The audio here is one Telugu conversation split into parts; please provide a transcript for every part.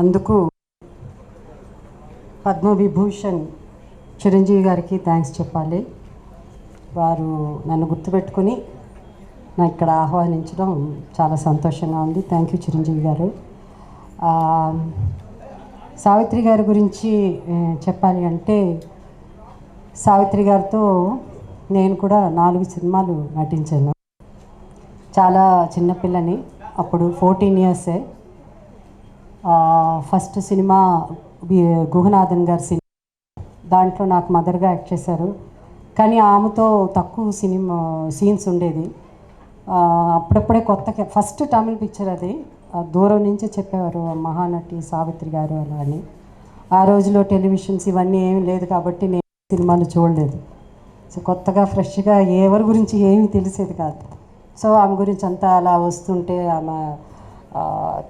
అందుకు పద్మవిభూషణ్ చిరంజీవి గారికి థ్యాంక్స్ చెప్పాలి. వారు నన్ను గుర్తుపెట్టుకుని నా ఇక్కడ ఆహ్వానించడం చాలా సంతోషంగా ఉంది. థ్యాంక్ యూ చిరంజీవి గారు. సావిత్రి గారి గురించి చెప్పాలి అంటే సావిత్రి గారితో నేను కూడా నాలుగు సినిమాలు నటించాను. చాలా చిన్నపిల్లని అప్పుడు ఫోర్టీన్ ఇయర్సే ఫస్ట్ సినిమా గుహనాథన్ గారి సినిమా. దాంట్లో నాకు మదర్గా యాక్ట్ చేశారు. కానీ ఆమెతో తక్కువ సినిమా సీన్స్ ఉండేది. అప్పుడప్పుడే కొత్త ఫస్ట్ తమిళ్ పిక్చర్ అది. దూరం నుంచే చెప్పేవారు మహానటి సావిత్రి గారు అలా అని. ఆ రోజులో టెలివిజన్స్ ఇవన్నీ ఏమి లేదు కాబట్టి నేను సినిమాలు చూడలేదు. సో కొత్తగా ఫ్రెష్గా ఎవరి గురించి ఏమీ తెలిసేది కాదు. సో ఆమె గురించి అంతా అలా వస్తుంటే ఆమె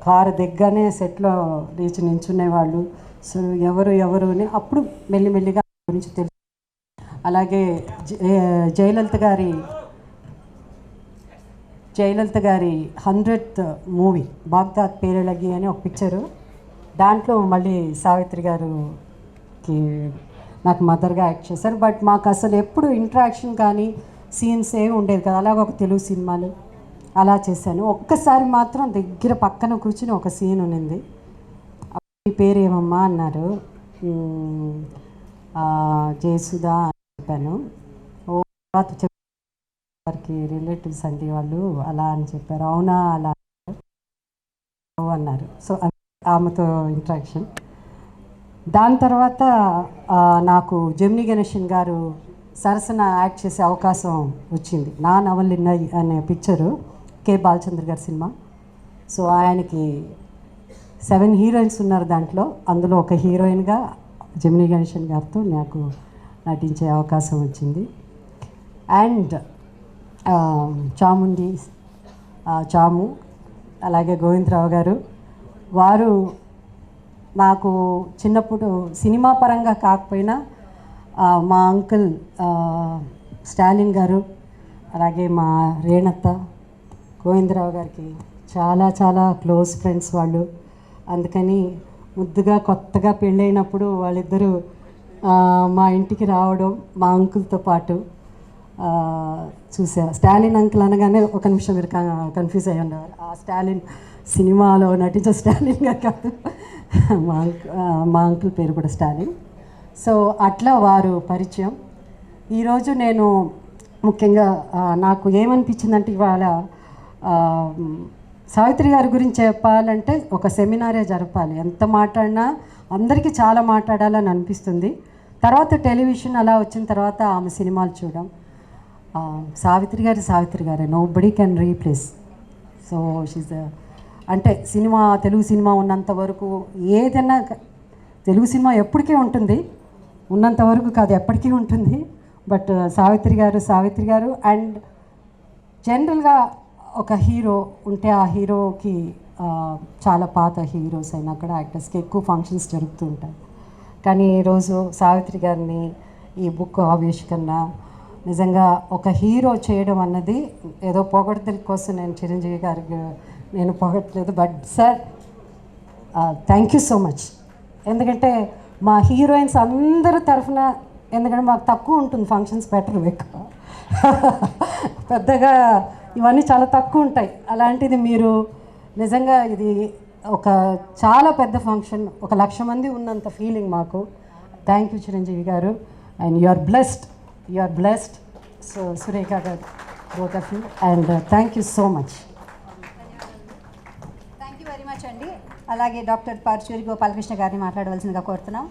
కారు దగ్గరనే సెట్లో లేచి నించునేవాళ్ళు సో ఎవరు ఎవరు అని అప్పుడు మెల్లిమెల్లిగా గురించి తెలుసు. అలాగే జ- జయలలిత గారి జయలలిత గారి హండ్రెడ్ మూవీ బాగ్దాద్ పేరెలగి అని ఒక పిక్చరు. దాంట్లో మళ్ళీ సావిత్రి గారుకి నాకు మదర్గా యాక్ట్ చేశారు. బట్ మాకు అసలు ఎప్పుడు ఇంట్రాక్షన్ కానీ సీన్స్ ఏమి ఉండేది కదా. అలాగే ఒక తెలుగు సినిమాలు. అలా చేశాను. ఒక్కసారి మాత్రం దగ్గర పక్కన కూర్చుని ఒక సీన్ ఉన్నింది. మీ పేరు ఏమమ్మా అన్నారు. జయసుధా అని చెప్పాను. ఓ తర్వాత వారికి రిలేటివ్స్ అండి వాళ్ళు అలా అని చెప్పారు. అవునా అలా "ఓ" అన్నారు. సో ఆమెతో ఇంట్రాక్షన్ దాని తర్వాత నాకు జమిని గణేషన్ గారు సరసన యాక్ట్ చేసే అవకాశం వచ్చింది. నా నవలిన్నయి అనే పిక్చరు కె బాలచంద్ర గారి సినిమా. సో ఆయనకి సెవెన్ హీరోయిన్స్ ఉన్నారు దాంట్లో. అందులో ఒక హీరోయిన్గా జమినీ గణేషన్ గారితో నాకు నటించే అవకాశం వచ్చింది. అండ్ చాముండి చాము అలాగే గోవిందరావు గారు. వారు నాకు చిన్నప్పుడు సినిమా పరంగా కాకపోయినా మా అంకుల్ స్టాలిన్ గారు అలాగే మా రేణత్త గోవిందరావు గారికి చాలా చాలా క్లోజ్ ఫ్రెండ్స్ వాళ్ళు. అందుకని ముద్దుగా కొత్తగా పెళ్ళైనప్పుడు వాళ్ళిద్దరూ మా ఇంటికి రావడం మా అంకుల్తో పాటు చూసా. స్టాలిన్ అంకుల్ అనగానే ఒక నిమిషం మీరు కన్ఫ్యూజ్ అయ్యి ఉండేవారు. ఆ స్టాలిన్ సినిమాలో నటించే స్టాలిన్ కాదు. మా అంకు మా అంకుల్ పేరు కూడా స్టాలిన్. సో అట్లా వారు పరిచయం. ఈరోజు నేను ముఖ్యంగా నాకు ఏమనిపించిందంటే ఇవాళ సావిత్రి గారి గురించి చెప్పాలంటే ఒక సెమినారే జరపాలి. ఎంత మాట్లాడినా అందరికీ చాలా మాట్లాడాలని అనిపిస్తుంది. తర్వాత టెలివిజన్ అలా వచ్చిన తర్వాత ఆమె సినిమాలు చూడడం సావిత్రి గారి సావిత్రి గారే. Nobody can replace so she's అంటే సినిమా తెలుగు సినిమా ఉన్నంత వరకు ఏదైనా తెలుగు సినిమా ఎప్పటికీ ఉంటుంది. ఉన్నంత వరకు కాదు ఎప్పటికీ ఉంటుంది. బట్ సావిత్రి గారు సావిత్రి గారు అండ్ జనరల్గా ఒక హీరో ఉంటే ఆ హీరోకి చాలా పాత హీరోస్ అయినా కూడా యాక్టర్స్కి ఎక్కువ ఫంక్షన్స్ జరుగుతూ ఉంటాయి. కానీ ఈరోజు సావిత్రి గారిని ఈ బుక్ ఆవిష్కరణ నిజంగా ఒక హీరో చేయడం అన్నది ఏదో పొగడతల కోసం నేను చిరంజీవి గారికి నేను పొగట్లేదు but sir thank you so much ఎందుకంటే మా హీరోయిన్స్ అందరి తరఫున ఎందుకంటే మాకు తక్కువ ఉంటుంది ఫంక్షన్స్ బెటర్ ఎక్కువ. పెద్దగా ఇవన్నీ చాలా తక్కువ ఉంటాయి. అలాంటిది మీరు నిజంగా ఇది ఒక చాలా పెద్ద ఫంక్షన్ ఒక లక్ష మంది ఉన్నంత ఫీలింగ్ మాకు. Thank you Chiranjeevi garu. And you are blessed you are blessed so Surekha garu both of you and thank you so much thank you very much అండి. అలాగే డాక్టర్ పరచూరి గోపాలకృష్ణ గారిని మాట్లాడవలసిందిగా కోరుతున్నాం.